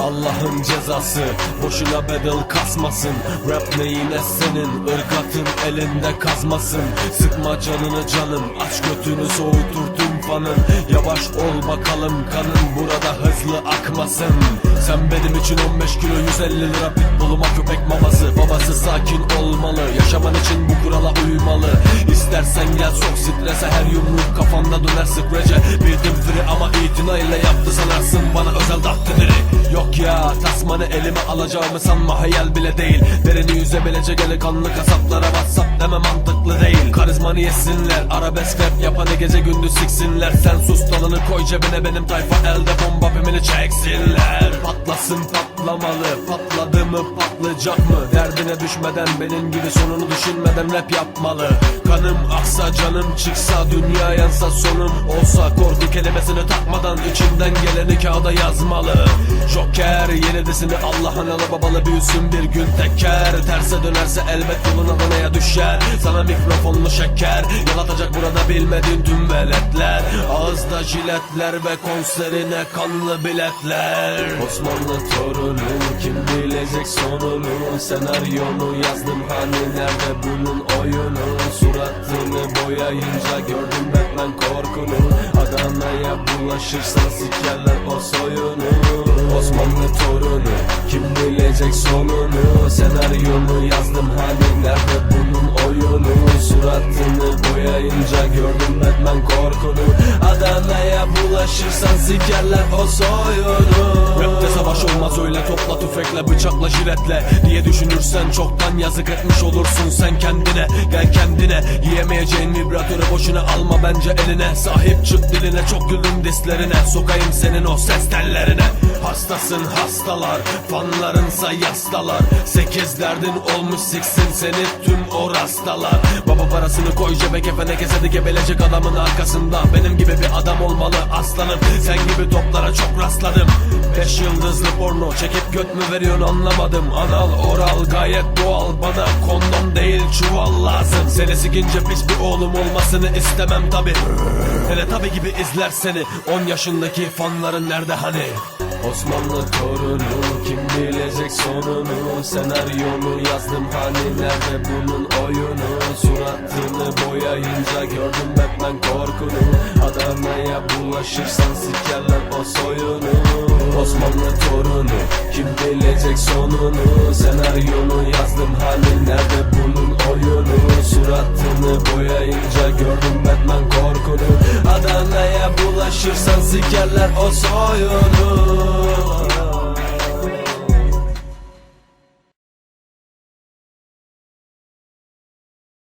Allah'ın cezası Boşuna bedel kasmasın. Rap neyine senin ırgatın elinde kazmasın. Sıkma canını canım Aç götünü soğutur tüm Yavaş ol bakalım kanın Burada hızlı akmasın. Sen benim için 15 kilo 150 lira Pitbull'uma köpek maması. Babası sakin olmalı Yaşaman için bu kurala uymalı. İstersen gel sok strese Her yumruk kafanda döner sık rece Bildim free ama itinayla yaptı sanarsın. Bana özel daktidiri Yok ya tasmanı elime alacağımı sanma. Hayal bile değil. Dereni yüzebilecek eli kanlı kasaplara Whatsapp deme mantıklı değil. Karizmanı yesinler Arabesk rap yapanı gece gündüz siksinler. Sen sus dalını koy cebine benim tayfa elde bomba pimini çeksinler. Patlasın patlamalı. Patladı mı patlayacak mı? Derdine düşmeden benim gibi sonunu düşünmeden rap yapmalı. Kanım aksa canım çıksa Dünya yansa sonum olsa kelimesini takmadan içinden geleni kağıda yazmalı. Joker yenidisini Allah analı babalı büyüsün bir gün teker. Terse dönerse elbet yolun Adana'ya düşer. Sana mikrofonlu şeker Yalatacak burada bilmediğin tüm veletler. Ağızda jiletler ve konserine kanlı biletler. Osmanlı torunu kim bilecek sonunu? Senaryonu yazdım hani nerede bunun oyunu? Suratını boyayınca gördüm Batman korkunu Adana'ya bulaşırsan sikerler o soyunu. Osmanlı torunu kim bilecek sonunu? Senaryonu yazdım hani nerede bunun oyunu? Suratını boyayınca gördüm Batman korkunu. Adana'ya bulaşırsan sikerler o soyunu savaş olmaz öyle topla tüfekle bıçakla jiletle. Diye düşünürsen çoktan yazık etmiş olursun sen kendine. Gel kendine yiyemeyeceğin vibratörü boşuna alma bence eline. Sahip çık diline çok güldüm dislerine Sokayım senin o ses tellerine Hastasın hastalar fanlarınsa yastalar. Sekiz derdin olmuş siksin seni tüm o rastalar. Baba parasını koy cebe kefene kesedi gebelecek adamın arkasında. Benim gibi bir adam olmalı aslanım Sen gibi toplara çok rastladım. Beş yıldızlı porno çekip göt mü veriyorsun anlamadım. Anal oral gayet doğal bana kondom değil çuval lazım. Seni sikince pis bir oğlum olmasını istemem tabi Hele tabi gibi izler seni 10 yaşındaki fanların nerede hani Osmanlı torunu kim bilecek sonunu? Senaryonu yazdım hani nerede bunun oyunu. Suratını boyayınca gördüm Batman korkunu. Adana'ya bulaşırsan sikerler o soyunu. Osmanlı torunu kim bilecek sonunu? Senaryonu yazdım hani nerede bunun oyunu. Suratını boyayınca gördüm Batman korkunu Adana'ya bulaşırsan sikerler o soyunu